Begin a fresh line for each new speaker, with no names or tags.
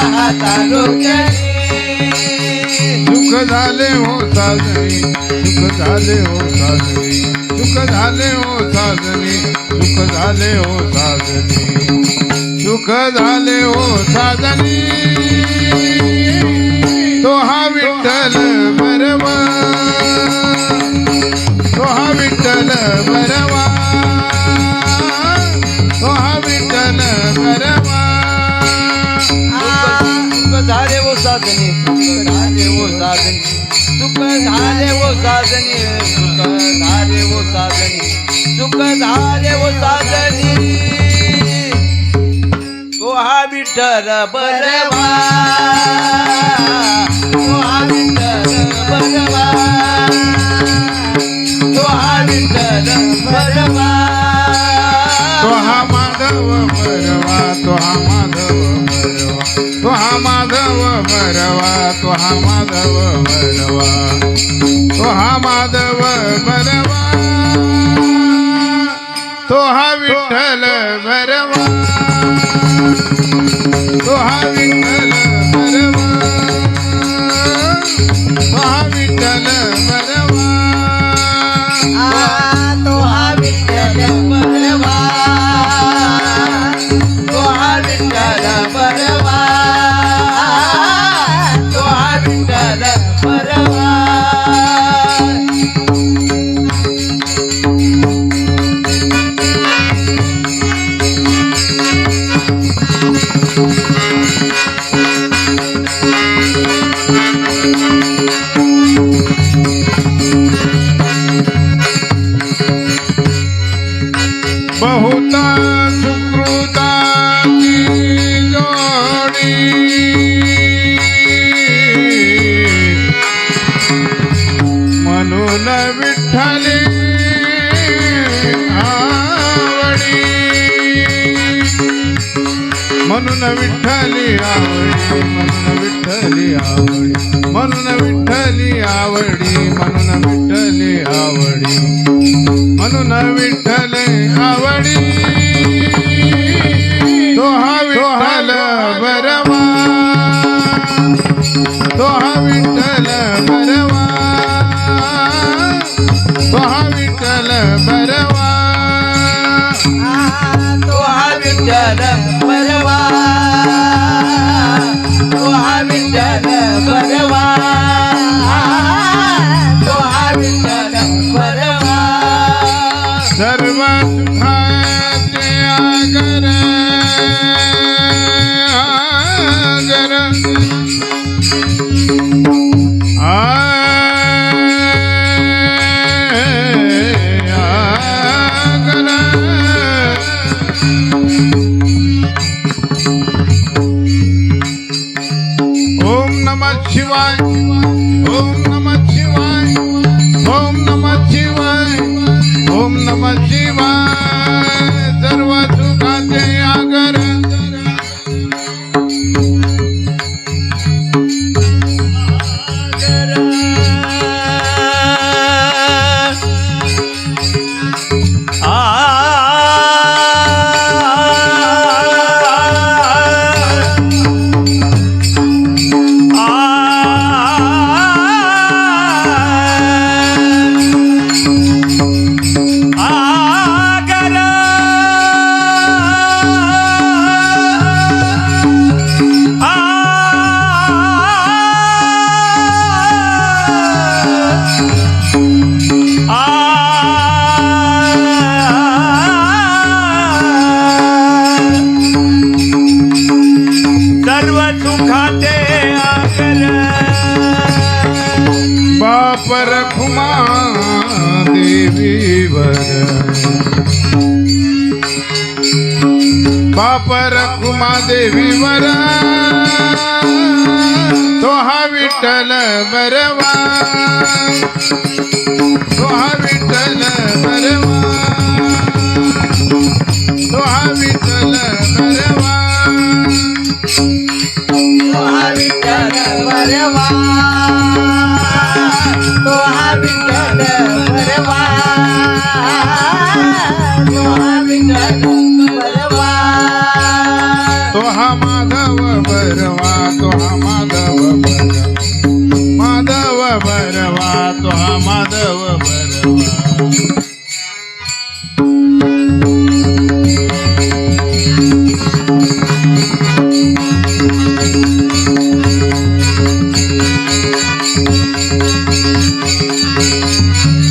रूप
सुख झाले हो साजरी सुख झाले हो साजरी सुख झाले हो साजरी सुख झाले हो साजणी सुख झाले हो साजणी तो हा विठ्ठल बरवा तो हा विठ्ठल बरवा.
साधने सुख झाले वो साधने सुख झाले वो साधने सुख झाले वो साधने सुख झाले वो साधने। तो हा विठ्ठल बरवा तो हा विठ्ठल बरवा तो हा विठ्ठल बरवा।
तो हा माधव बरवा तो हा माधव बरवा। तो माधव बरवा तो माधव बरवा तो माधव बरवा तोहा विठ्ठल भरवा. तोहा विठ्ठल भरवा. तोहा विठ्ठल
भरवा.
बहुता विठ्ठली आवडी. म्हणून विठ्ठली आवडी म्हणून विठ्ठली आवडी. म्हणून विठ्ठली आवडी म्हणून विठ्ठली आवडी. म्हणून विठ्ठल आवडी. विठ्ठल परवा. तो हा विठ्ठल बरवा तो हा विठ्ठल सर्व सुखाचे आगर आगर. नमः शिवाय ओम देवीवर बाप रखुमा देवी वर तो हा विठ्ठल बरवा। तो हा विठ्ठल बरवा।
तो हा विठ्ठल बरवा। तो हा विठ्ठल बरवा। तो हा विठ्ठल
हा माधव बरवा तो हा माधव बरवा माधव बरवा तो हा माधव बरवा Thank